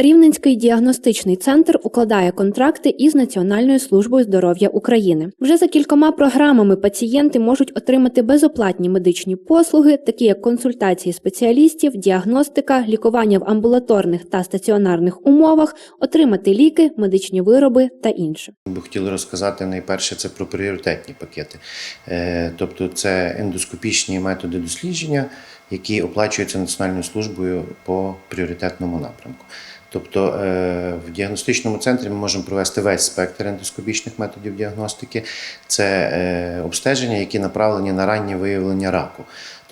Рівненський діагностичний центр укладає контракти із Національною службою здоров'я України. Вже за кількома програмами пацієнти можуть отримати безоплатні медичні послуги, такі як консультації спеціалістів, діагностика, лікування в амбулаторних та стаціонарних умовах, отримати ліки, медичні вироби та інше. Ми хотіли розказати найперше це про пріоритетні пакети. Е, Тобто це ендоскопічні методи дослідження, які оплачуються Національною службою по пріоритетному напрямку. Тобто е, в діагностичному центрі ми можемо провести весь спектр ендоскопічних методів діагностики. Це е, обстеження, які направлені на раннє виявлення раку.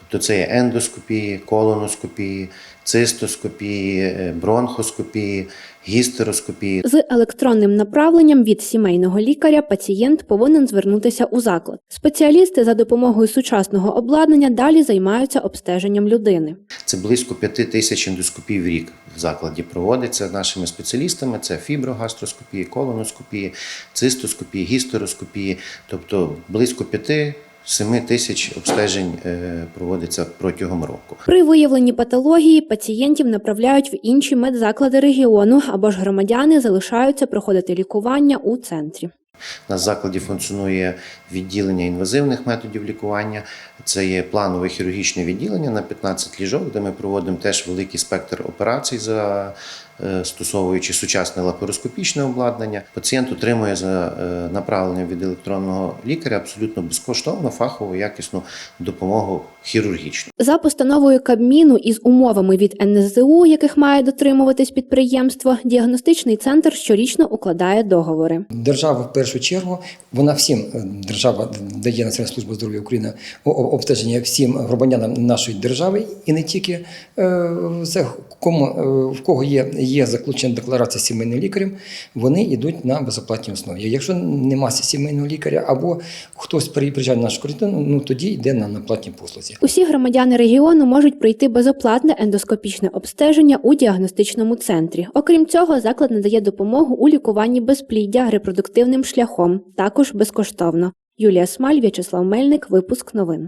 Тобто це є ендоскопії, колоноскопії, цистоскопії, е, бронхоскопії, гістероскопії. З електронним направленням від сімейного лікаря пацієнт повинен звернутися у заклад. Спеціалісти за допомогою сучасного обладнання далі займаються обстеженням людини. Це близько 5 тисяч ендоскопій в рік в закладі проводиться нашими спеціалістами. Це фіброгастроскопії, колоноскопії, цистоскопії, гістероскопії. Тобто близько 5-7 тисяч обстежень е, проводиться протягом року. При виявленні патології пацієнтів направляють в інші медзаклади регіону або ж громадяни залишаються проходити лікування у центрі. В закладі функціонує відділення інвазивних методів лікування. Це є планове хірургічне відділення на 15 ліжок, де ми проводимо теж великий спектр операцій, застосовуючи сучасне лапароскопічне обладнання. Пацієнт отримує за е, направленням від електронного лікаря абсолютно безкоштовно фахову якісну допомогу хірургічну. За постановою Кабміну із умовами від НСЗУ, яких має дотримуватись підприємство, діагностичний центр щорічно укладає договори. Держава в першу чергу, вона всім е, держава дає Національна служба здоров'я України обстеження всім громадянам нашої держави і не тільки Е, це кому е, в кого є, є заключена декларація сімейним лікарем, вони йдуть на безоплатній основі. Якщо немає сімейного лікаря або хтось при- приїжджає на нашу кордон, ну тоді йде на, на платні послузі. Усі громадяни регіону можуть пройти безоплатне ендоскопічне обстеження у діагностичному центрі. Окрім цього, заклад надає допомогу у лікуванні безпліддя репродуктивним шляхом, також безкоштовно. Юлія Смаль, В'ячеслав Мельник, випуск новин.